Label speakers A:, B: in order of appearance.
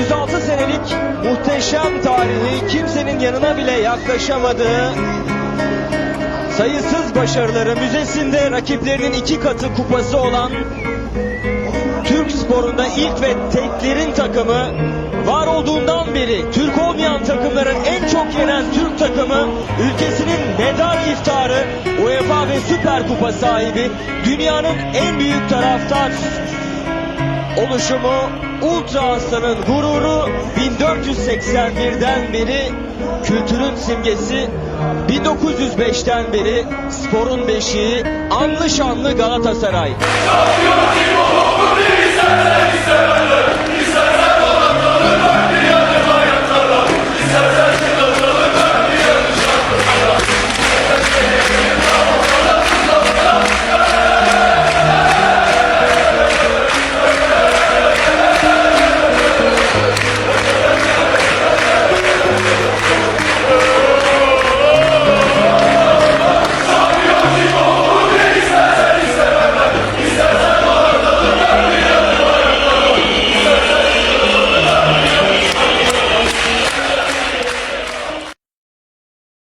A: 106 senelik muhteşem tarihi kimsenin yanına bile yaklaşamadığı sayısız başarıları müzesinde rakiplerinin iki katı kupası olan Türk sporunda ilk ve teklerin takımı var olduğundan beri Türk olmayan takımların en çok yenen Türk takımı ülkesinin medal iftarı UEFA ve Süper Kupa sahibi dünyanın en büyük taraftar oluşumu Ultra Aslan'ın gururu 1481'den beri kültürün simgesi 1905'ten beri sporun beşiği anlı şanlı Galatasaray.
B: Şampiyonu